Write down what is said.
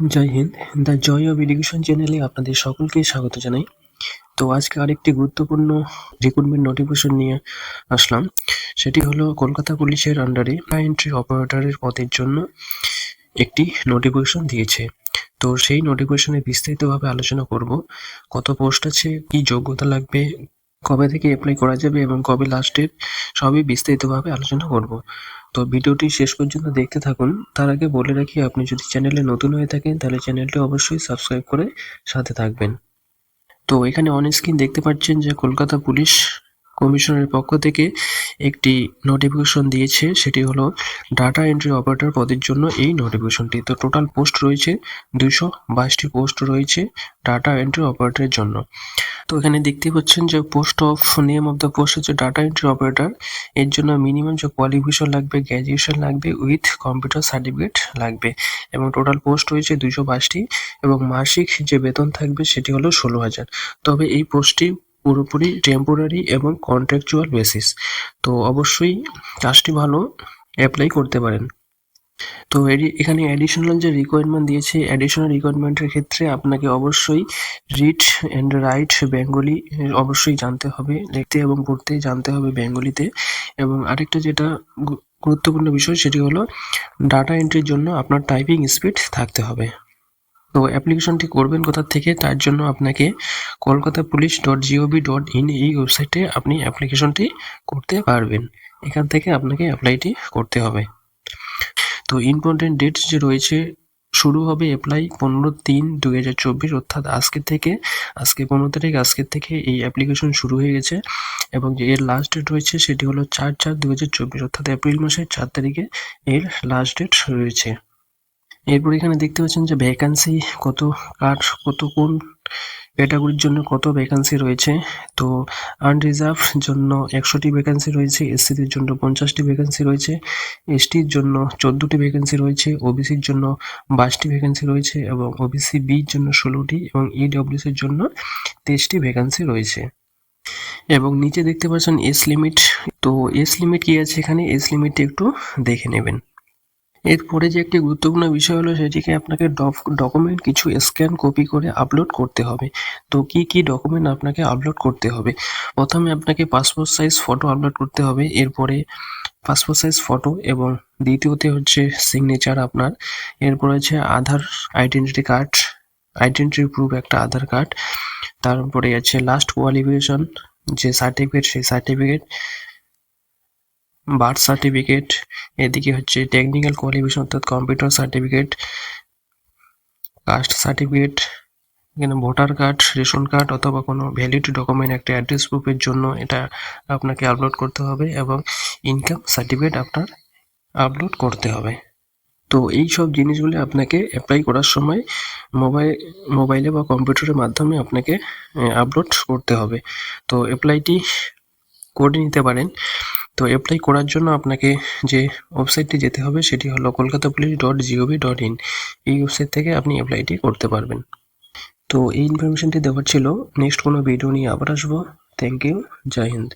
Jai Hind. The joy of education চ্যানেলে আপনাদের সকলকে স্বাগত জানাই। তো আজকে আরেকটি গুরুত্বপূর্ণ রিক্রুটমেন্ট নোটিফিকেশন নিয়ে আসলাম। সেটি হলো কলকাতা পুলিশের আন্ডারে এন্ট্রি অপারেটরের পদের জন্য একটি নোটিফিকেশন দিয়েছে। তো সেই নোটিফিকেশনে বিস্তারিতভাবে আলোচনা করব। কত পোস্ট আছে, কি যোগ্যতা লাগবে, কবে থেকে অ্যাপ্লাই করা যাবে এবং কবে লাস্ট ডেট সবই বিস্তারিতভাবে আলোচনা করব। তো ভিডিওটি শেষ পর্যন্ত দেখতে থাকুন। তার আগে বলে রাখি, আপনি যদি চ্যানেলে নতুন হয়ে থাকেন, তাহলে চ্যানেলটি অবশ্যই সাবস্ক্রাইব করে সাথে থাকবেন। তো এখানে অন স্ক্রিন দেখতে পাচ্ছেন যে কলকাতা পুলিশ কমিশনের পক্ষ থেকে একটি নোটিফিকেশন দিয়েছে। সেটি হলো ডাটা এন্ট্রি অপারেটর পদের জন্য এই নোটিফিকেশনটি তো টোটাল পোস্ট রয়েছে, দুইশো বাইশটি পোস্ট রয়েছে ডাটা এন্ট্রি অপারেটরের জন্য। তো এখানে দেখতে পাচ্ছেন যে post of name of the post হচ্ছে ডাটা এন্ট্রি অপারেটর এর জন্য মিনিমাম যে কোয়ালিফিকেশন লাগবে গ্র্যাজুয়েশন লাগবে উইথ কম্পিউটার সার্টিফিকেট লাগবে। এবং টোটাল পোস্ট হয়েছে দুশো বাইশটি এবং মাসিক যে বেতন থাকবে সেটি হলো ষোলো হাজার। তবে এই পোস্টটি পুরোপুরি টেম্পোরারি এবং কন্ট্রাকচুয়াল বেসিস তো অবশ্যই কাজটি ভালো অ্যাপ্লাই করতে পারেন। তো এখানে অ্যাডিশনাল যে রিকোয়ারমেন্ট দিয়েছে অ্যাডিশনাল রিকোয়ারমেন্টের ক্ষেত্রে আপনাকে অবশ্যই রিড অ্যান্ড রাইট বেঙ্গলি অবশ্যই জানতে হবে লিখতে এবং পড়তে জানতে হবে বেঙ্গলিতে এবং আরেকটা যেটা গুরুত্বপূর্ণ বিষয় সেটি হলো ডাটা এন্ট্রির জন্য আপনার টাইপিং স্পিড থাকতে হবে। তো অ্যাপ্লিকেশনটি করবেন কোথা থেকে তার জন্য আপনাকে Kolkata police dot GOV dot in এই ওয়েবসাইটে আপনি অ্যাপ্লিকেশনটি করতে পারবেন। এখান থেকে আপনাকে অ্যাপ্লাইটি করতে হবে। তো ইম্পর্টেন্ট ডেট যে রয়েছে, শুরু হবে অ্যাপ্লাই পনেরো তিন দু হাজার চব্বিশ, অর্থাৎ আজকে থেকে, আজকে পনেরো তারিখ আজকের থেকে এই অ্যাপ্লিকেশন শুরু হয়ে গেছে। এবং যে এর লাস্ট ডেট রয়েছে, সেটি হলো চার চার দু হাজার চব্বিশ, অর্থাৎ এপ্রিল মাসের চার তারিখে এর লাস্ট ডেট রয়েছে। এরপর এখানে দেখতে পাচ্ছেন যে ভ্যাকান্সি কত কার, কত কোন ক্যাটাগরির জন্য কত ভ্যাকান্সি রয়েছে। তো আনরিজার্ভ জন্য একশোটি ভ্যাকান্সি রয়েছে এসসিদের জন্য পঞ্চাশটি ভ্যাকান্সি রয়েছে এসটির জন্য চোদ্দোটি ভ্যাকেন্সি রয়েছে ওবিসির জন্য বাইশটি ভ্যাকেন্সি রয়েছে এবং ওবিসি বির জন্য ষোলোটি এবং ইডব্লিউএস এর জন্য তেইশটি ভ্যাকেন্সি রয়েছে। এবং নিচে দেখতে পাচ্ছেন এস লিমিট তো এস লিমিট কি আছে এখানে? এস লিমিটটি একটু দেখে নেবেন। এরপরে যে একটি গুরুত্বপূর্ণ বিষয় হলো সেটিকে আপনাকে ডকুমেন্ট কিছু স্ক্যান কপি করে আপলোড করতে হবে। তো কি কি ডকুমেন্ট আপনাকে আপলোড করতে হবে? প্রথমে আপনাকে পাসপোর্ট সাইজ ফটো আপলোড করতে হবে, এরপরে পাসপোর্ট সাইজ ফটো এবং দ্বিতীয়তে হচ্ছে সিগনেচার আপনার, এরপরে হচ্ছে Aadhaar identity card identity proof একটা আধার কার্ড তারপরে আছে লাস্ট কোয়ালিফিকেশন যে সার্টিফিকেট সেই সার্টিফিকেট বার্থ সার্টিফিকেট এদিকে হচ্ছে টেকনিক্যাল কোয়ালিফিকেশন অর্থাৎ কম্পিউটার সার্টিফিকেট কাস্ট সার্টিফিকেট এখানে ভোটার কার্ড রেশন কার্ড অথবা কোনো ভ্যালিড ডকুমেন্ট একটা অ্যাড্রেস প্রুফের জন্য এটা আপনাকে আপলোড করতে হবে এবং ইনকাম সার্টিফিকেট আপনার আপলোড করতে হবে। তো এই সব জিনিসগুলি আপনাকে অ্যাপ্লাই করার সময় মোবাইল মোবাইলে বা কম্পিউটারের মাধ্যমে আপনাকে আপলোড করতে হবে। তো অ্যাপ্লাইটি করে নিতে পারেন। তো অ্যাপ্লাই করার জন্য আপনাকে যে ওয়েবসাইটটি যেতে হবে, সেটি হলো Kolkata police dot gov dot in এই ওয়েবসাইট থেকে আপনি অ্যাপ্লাইটি করতে পারবেন। তো এই ইনফরমেশনটি দেওয়ার ছিল। নেক্সট কোনো ভিডিও নিয়ে আবার আসব। থ্যাংক ইউ জয় হিন্দ।